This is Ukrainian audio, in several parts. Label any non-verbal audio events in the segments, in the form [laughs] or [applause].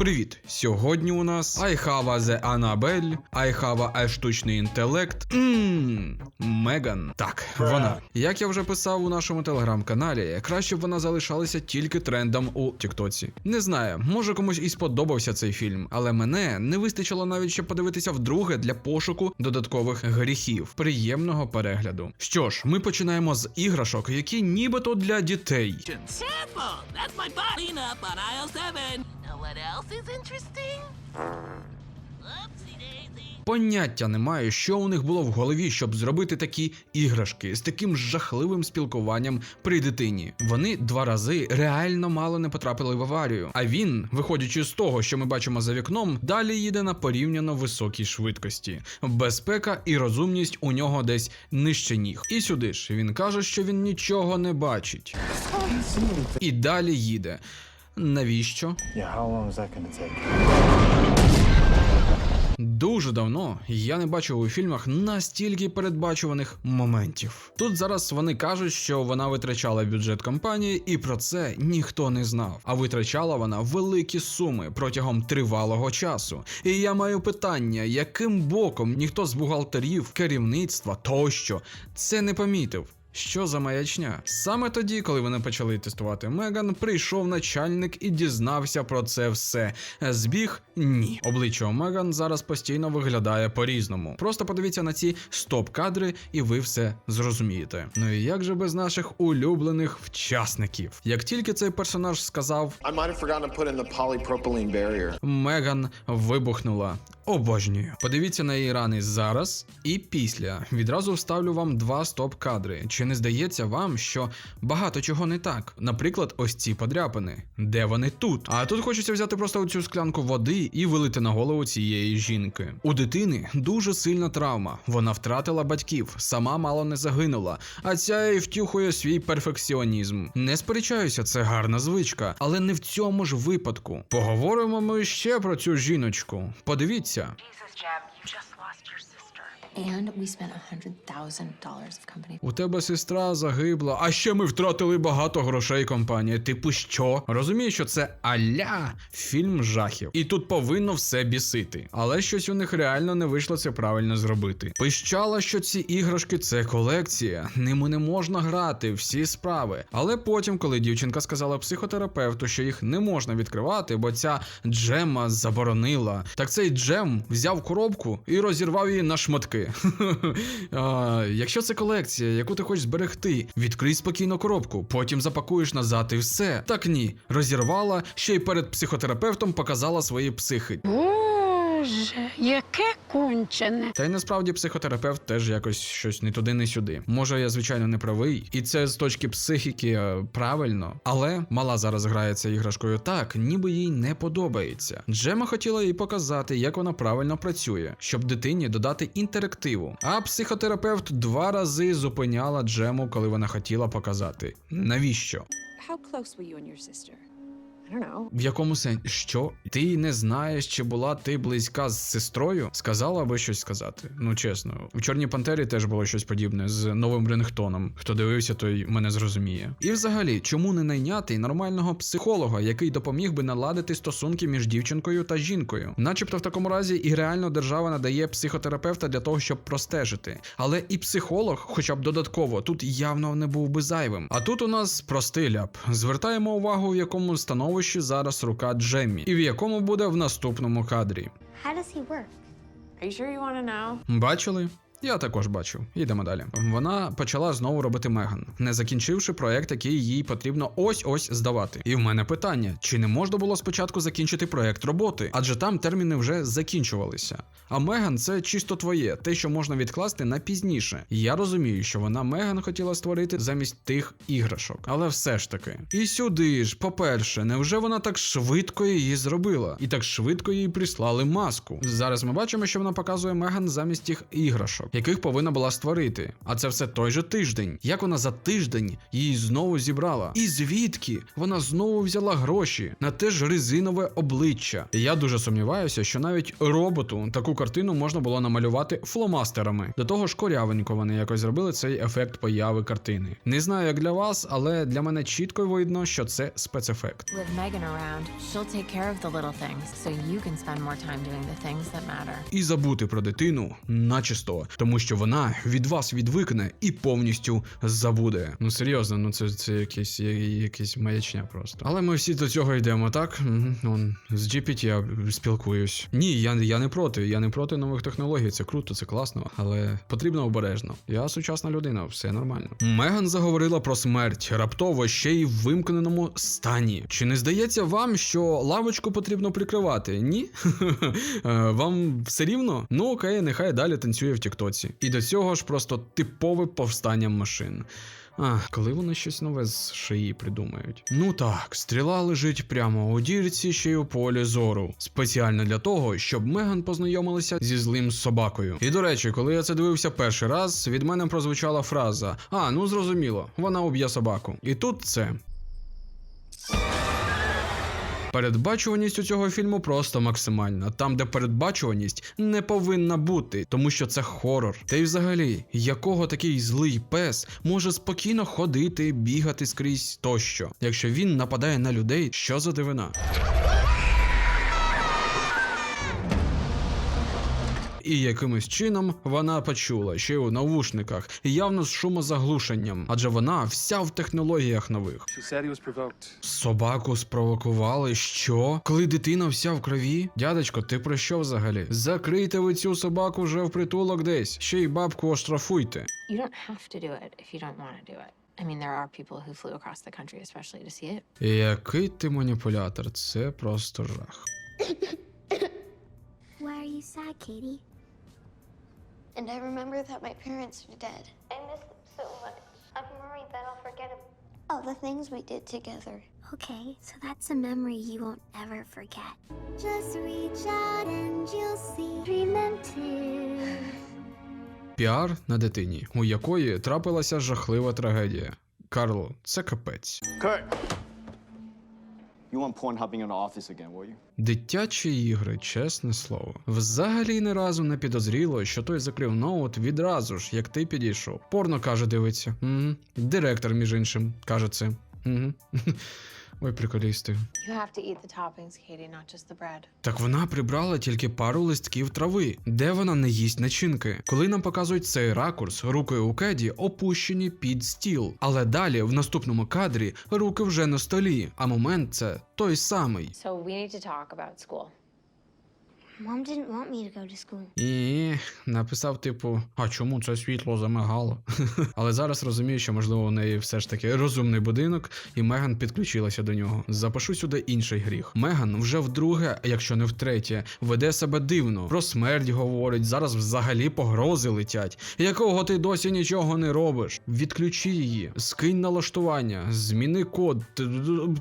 Привіт! Сьогодні у нас I have a the Annabelle, штучний інтелект. Ммм, Меган. Так, вона. Як я вже писав у нашому телеграм-каналі, краще б вона залишалася тільки трендом у Тіктоці. Не знаю, може комусь і сподобався цей фільм, але мене не вистачило навіть щоб подивитися вдруге для пошуку додаткових гріхів. Приємного перегляду. Що ж, ми починаємо з іграшок, які нібито для дітей. Sample! That's my body 7. What else is interesting? Поняття немає, що у них було в голові, щоб зробити такі іграшки з таким жахливим спілкуванням при дитині. Вони два рази реально мало не потрапили в аварію. А він, виходячи з того, що ми бачимо за вікном, далі їде на порівняно високій швидкості. Безпека і розумність у нього десь нижче ніг. І сюди ж він каже, що він нічого не бачить. І далі їде. Навіщо? Дуже давно я не бачив у фільмах настільки передбачуваних моментів. Тут зараз вони кажуть, що вона витрачала бюджет компанії, і про це ніхто не знав. А витрачала вона великі суми протягом тривалого часу. І я маю питання, яким боком ніхто з бухгалтерів, керівництва тощо це не помітив. Що за маячня? Саме тоді, коли вони почали тестувати Меган, прийшов начальник і дізнався про це все. Збіг? Ні. Обличчя у Меган зараз постійно виглядає по-різному. Просто подивіться на ці стоп-кадри, і ви все зрозумієте. Ну і як же без наших улюблених вчасників? Як тільки цей персонаж сказав, I might have forgotten to put in the polypropylene barrier. Меган вибухнула. Обожнюю. Подивіться на її рани зараз і після. Відразу вставлю вам два стоп-кадри. Чи не здається вам, що багато чого не так? Наприклад, ось ці подряпини. Де вони тут? А тут хочеться взяти просто оцю склянку води і вилити на голову цієї жінки. У дитини дуже сильна травма. Вона втратила батьків, сама мало не загинула. А ця і втюхує свій перфекціонізм. Не сперечаюся, це гарна звичка, але не в цьому ж випадку. Поговоримо ми ще про цю жіночку. Подивіться. У тебе сестра загибла, а ще ми втратили багато грошей компанія. Типу що? Розумію, що це аля фільм жахів. І тут повинно все бісити. Але щось у них реально не вийшло це правильно зробити. Пищала, що ці іграшки це колекція, ними не можна грати, всі справи. Але потім, коли дівчинка сказала психотерапевту, що їх не можна відкривати, бо ця джема заборонила, так цей джем взяв коробку і розірвав її на шматки. [laughs] а, якщо це колекція, яку ти хочеш зберегти, відкрий спокійно коробку, потім запакуєш назад і все. Так ні, розірвала, ще й перед психотерапевтом показала свої психи. Боже, яке кончене. Та й насправді психотерапевт теж якось щось не туди, не сюди. Може, я звичайно не правий, і це з точки психіки е, правильно, але мала зараз грається іграшкою так, ніби їй не подобається. Джема хотіла їй показати, як вона правильно працює, щоб дитині додати інтерактиву. А психотерапевт два рази зупиняла Джему, коли вона хотіла показати. Навіщо? How close were you and your sister? В якому сенсі? Що? Ти не знаєш, чи була ти близька з сестрою? Сказала би щось сказати. Ну чесно, у Чорній Пантері теж було щось подібне з новим рингтоном. Хто дивився, той мене зрозуміє. І взагалі, чому не найняти нормального психолога, який допоміг би наладити стосунки між дівчинкою та жінкою? Начебто в такому разі і реально держава надає психотерапевта для того, щоб простежити. Але і психолог, хоча б додатково, тут явно не був би зайвим. А тут у нас простий ляп. Звертаємо увагу, в якому становищі зараз рука Джеммі, і в якому буде в наступному кадрі. How does he work? Are you sure you want to know? Бачили? Я також бачив. Йдемо далі. Вона почала знову робити Меган, не закінчивши проект, який їй потрібно ось-ось здавати. І в мене питання: чи не можна було спочатку закінчити проект роботи? Адже там терміни вже закінчувалися. А Меган це чисто твоє, те, що можна відкласти на пізніше. Я розумію, що вона Меган хотіла створити замість тих іграшок, але все ж таки. І сюди ж, по-перше, невже вона так швидко її зробила? І так швидко їй прислали маску. Зараз ми бачимо, що вона показує Меган замість тих іграшок. Яких повинна була створити. А це все той же тиждень. Як вона за тиждень її знову зібрала? І звідки вона знову взяла гроші на те ж резинове обличчя? І я дуже сумніваюся, що навіть роботу таку картину можна було намалювати фломастерами. До того ж, корявенько вони якось зробили цей ефект появи картини. Не знаю, як для вас, але для мене чітко видно, що це спецефект. І забути про дитину начисто, тому що вона від вас відвикне і повністю забуде. Ну серйозно, ну це, це якесь, якесь маячня просто. Але ми всі до цього йдемо, так? Он, з GPT я спілкуюсь. Ні, я, я не проти. Я не проти нових технологій. Це круто, це класно, але потрібно обережно. Я сучасна людина, все нормально. Меган заговорила про смерть раптово ще й в вимкненому стані. Чи не здається вам, що лавочку потрібно прикривати? Ні? [laughs] Е, Вам все рівно? Ну окей, нехай далі танцює в Тіктоці. І до цього ж просто типове повстання машин. Ах, коли вони щось нове з шиї придумають. Ну так, стріла лежить прямо у дірці ще й у полі зору. Спеціально для того, щоб Меган познайомилася зі злим собакою. І до речі, коли я це дивився перший раз, від мене прозвучала фраза: А, ну зрозуміло, вона уб'є собаку. І тут це. Передбачуваність у цього фільму просто максимальна, там, де передбачуваність не повинна бути, тому що це хорор. Та й взагалі, якого такий злий пес може спокійно ходити, бігати скрізь тощо, якщо він нападає на людей, що за дивина? І якимось чином вона почула ще й у навушниках, явно з шумозаглушенням, адже вона вся в технологіях нових. Собаку спровокували. Що? Коли дитина вся в крові? Дядечко, ти про що взагалі? Закрийте ви цю собаку вже в притулок десь. Ще й бабку оштрафуйте. You don't have to do it if you don't want to do it. I mean, there are people who flew across the country especially to see it. Який ти маніпулятор? Це просто жах. Why are you sad, Katie? And I remember that my parents are dead. I miss them so much. I'm worried that I'll forget all the things we did together. Okay, so that's a memory you won't ever forget. Just reach out and you'll see. Dream them too. Піар на дитині, у якої трапилася жахлива трагедія. Карло, це капець. Kurt! Дитячі ігри, чесне слово. Взагалі ні разу не підозріло, що той закрив ноут відразу ж, як ти підійшов. Порно каже, дивиться. Угу. Директор, між іншим, каже це. Угу. [laughs] Ой, приколісти. You have to eat the toppings, Katie, not just the bread. Так вона прибрала тільки пару листків трави, де вона не їсть начинки. Коли нам показують цей ракурс, руки у кеді опущені під стіл. Але далі, в наступному кадрі, руки вже на столі, а момент це той самий. So we need to talk about school. Mom didn't want me to go to school. І написав, типу, а чому це світло замигало? [laughs] Але зараз розумію, що можливо у неї все ж таки розумний будинок, і Меган підключилася до нього. Запишу сюди інший гріх. Меган вже вдруге, якщо не втретє, веде себе дивно. Про смерть говорить, зараз взагалі погрози летять. Якого ти досі нічого не робиш? Відключи її, скинь налаштування, зміни код,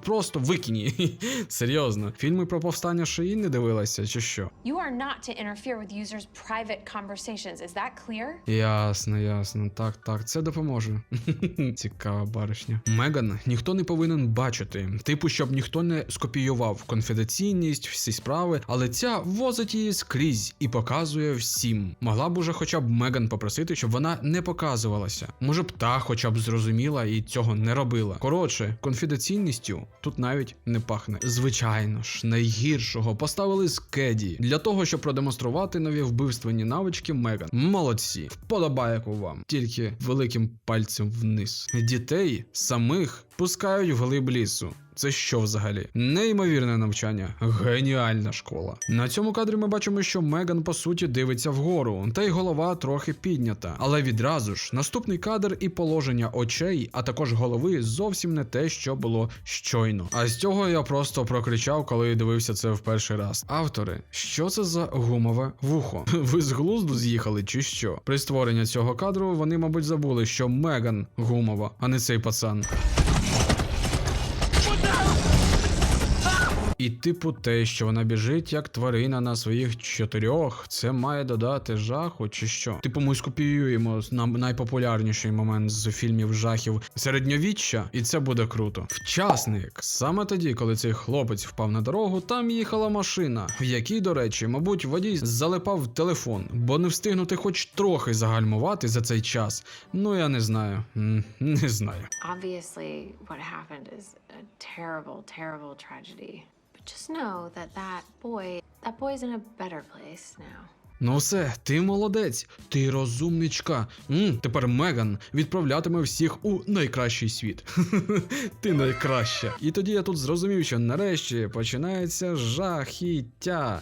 просто викинь її. [laughs] Серйозно, фільми про повстання шиї не дивилася, чи що? You are not to interfere with users' private conversations. Is that clear? Ясно, ясно. Так, так, це допоможе. [laughs] Цікава баришня. Меган ніхто не повинен бачити. Типу, щоб ніхто не скопіював конфіденційність, всі справи, але ця возить її скрізь і показує всім. Могла б уже хоча б Меган попросити, щоб вона не показувалася. Може б та хоча б зрозуміла і цього не робила. Коротше, конфіденційністю тут навіть не пахне. Звичайно ж, найгіршого поставили з Кеді для того, щоб продемонструвати нові вбивственні навички Меган. Молодці, вподобайку вам, тільки великим пальцем вниз. Дітей самих пускають в глиб лісу. Це що взагалі? Неймовірне навчання, геніальна школа. На цьому кадрі ми бачимо, що Меган по суті дивиться вгору, та й голова трохи піднята. Але відразу ж наступний кадр і положення очей, а також голови зовсім не те, що було щойно. А з цього я просто прокричав, коли дивився це в перший раз. Автори, що це за гумове вухо? [laughs] Ви з глузду з'їхали, чи що? При створенні цього кадру вони, мабуть, забули, що Меган гумова, а не цей пацан. І типу те, що вона біжить як тварина на своїх чотирьох, це має додати жаху, чи що? Типу, ми скопіюємо нам найпопулярніший момент з фільмів жахів середньовіччя, і це буде круто. Вчасник. Саме тоді, коли цей хлопець впав на дорогу, там їхала машина, в якій, до речі, мабуть, водій залипав телефон, бо не встигнути хоч трохи загальмувати за цей час. Ну я не знаю. Не знаю. Obviously, what happened is a terrible, terrible tragedy. Just know that that boy, that boy's in a better place now. Ну все, ти молодець, ти розумничка. м тепер Меган відправлятиме всіх у найкращий світ. [laughs] ти найкраща. І тоді я тут зрозумів, що нарешті починається жахіття.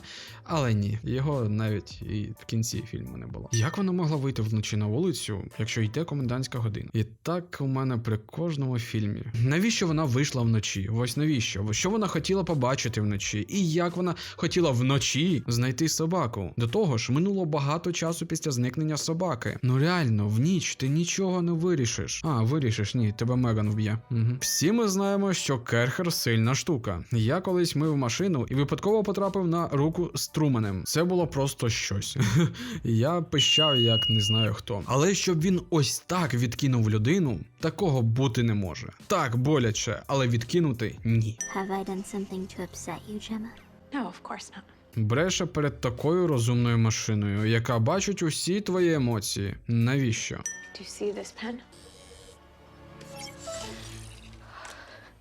Але ні, його навіть і в кінці фільму не було. Як вона могла вийти вночі на вулицю, якщо йде комендантська година? І так у мене при кожному фільмі. Навіщо вона вийшла вночі? Ось навіщо? Що вона хотіла побачити вночі? І як вона хотіла вночі знайти собаку? До того ж, минуло багато часу після зникнення собаки. Ну реально, в ніч ти нічого не вирішиш. А, вирішиш, ні, тебе Меган вб'є. Угу. Всі ми знаємо, що Керхер сильна штука. Я колись мив машину і випадково потрапив на руку з Труменем. Це було просто щось. [laughs] Я пищав, як не знаю хто. Але щоб він ось так відкинув людину, такого бути не може. Так боляче, але відкинути ні. Have I done something to upset you, Gemma? No, of course not. Бреше перед такою розумною машиною, яка бачить усі твої емоції. Навіщо? Do you see this pen?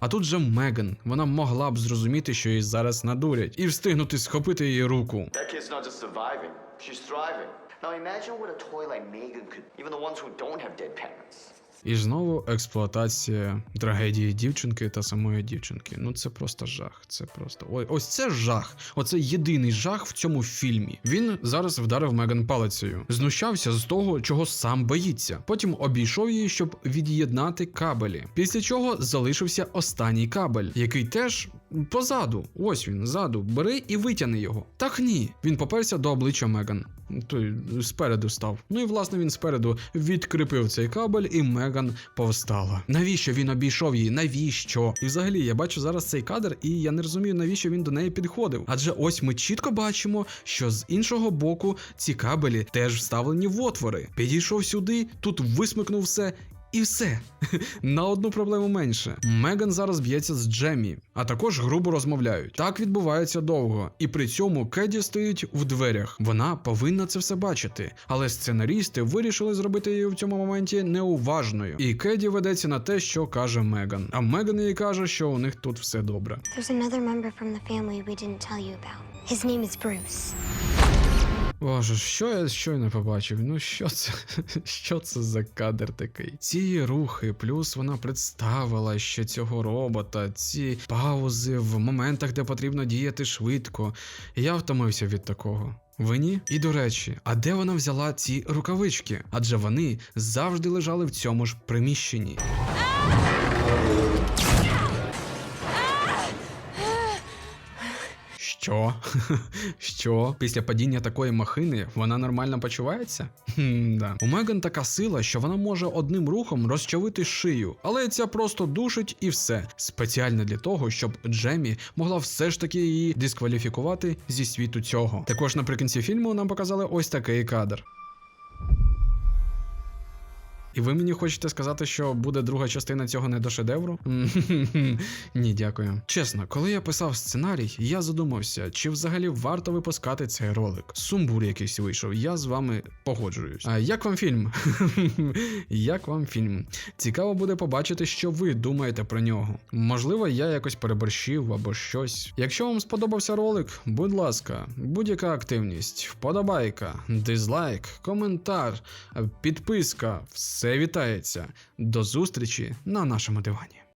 А тут же Меган, вона могла б зрозуміти, що її зараз надурять, і встигнути схопити її руку. That kid's not just surviving, she's thriving. Now imagine what a toy like Megan could, even the ones who don't have dead parents. І знову експлуатація трагедії дівчинки та самої дівчинки. Ну це просто жах. Це просто ой, ось це жах. Оце єдиний жах в цьому фільмі. Він зараз вдарив Меган палицею, знущався з того, чого сам боїться. Потім обійшов її, щоб від'єднати кабелі. Після чого залишився останній кабель, який теж позаду. Ось він ззаду. Бери і витягни його. Так ні. Він поперся до обличчя Меган. Той спереду став. Ну і власне він спереду відкріпив цей кабель, і Меган повстала. Навіщо він обійшов її? Навіщо? І взагалі я бачу зараз цей кадр, і я не розумію, навіщо він до неї підходив. Адже ось ми чітко бачимо, що з іншого боку ці кабелі теж вставлені в отвори. Підійшов сюди, тут висмикнув все. І все [laughs] на одну проблему менше. Меган зараз б'ється з Джемі, а також грубо розмовляють. Так відбувається довго, і при цьому Кеді стоїть в дверях. Вона повинна це все бачити. Але сценарісти вирішили зробити її в цьому моменті неуважною. І Кеді ведеться на те, що каже Меган. А Меган їй каже, що у них тут все добре. There's another member from the family we. Боже, що я щойно побачив? Ну що це? [laughs] Що це за кадр такий? Ці рухи, плюс вона представила ще цього робота, ці паузи в моментах, де потрібно діяти швидко. Я втомився від такого. Ви ні? І до речі, а де вона взяла ці рукавички? Адже вони завжди лежали в цьому ж приміщенні. Що? Що? [laughs] Після падіння такої махини вона нормально почувається? Да. У Меган така сила, що вона може одним рухом розчавити шию, але ця просто душить і все. Спеціально для того, щоб Джемі могла все ж таки її дискваліфікувати зі світу цього. Також наприкінці фільму нам показали ось такий кадр. І ви мені хочете сказати, що буде друга частина цього недошедевру? Ні, дякую. Чесно, коли я писав сценарій, я задумався, чи взагалі варто випускати цей ролик. Сумбур якийсь вийшов, я з вами погоджуюсь. А як вам фільм? як вам фільм? Цікаво буде побачити, що ви думаєте про нього. Можливо, я якось переборщив або щось. Якщо вам сподобався ролик, будь ласка, будь-яка активність, вподобайка, дизлайк, коментар, підписка, все вітається. До зустрічі на нашому дивані.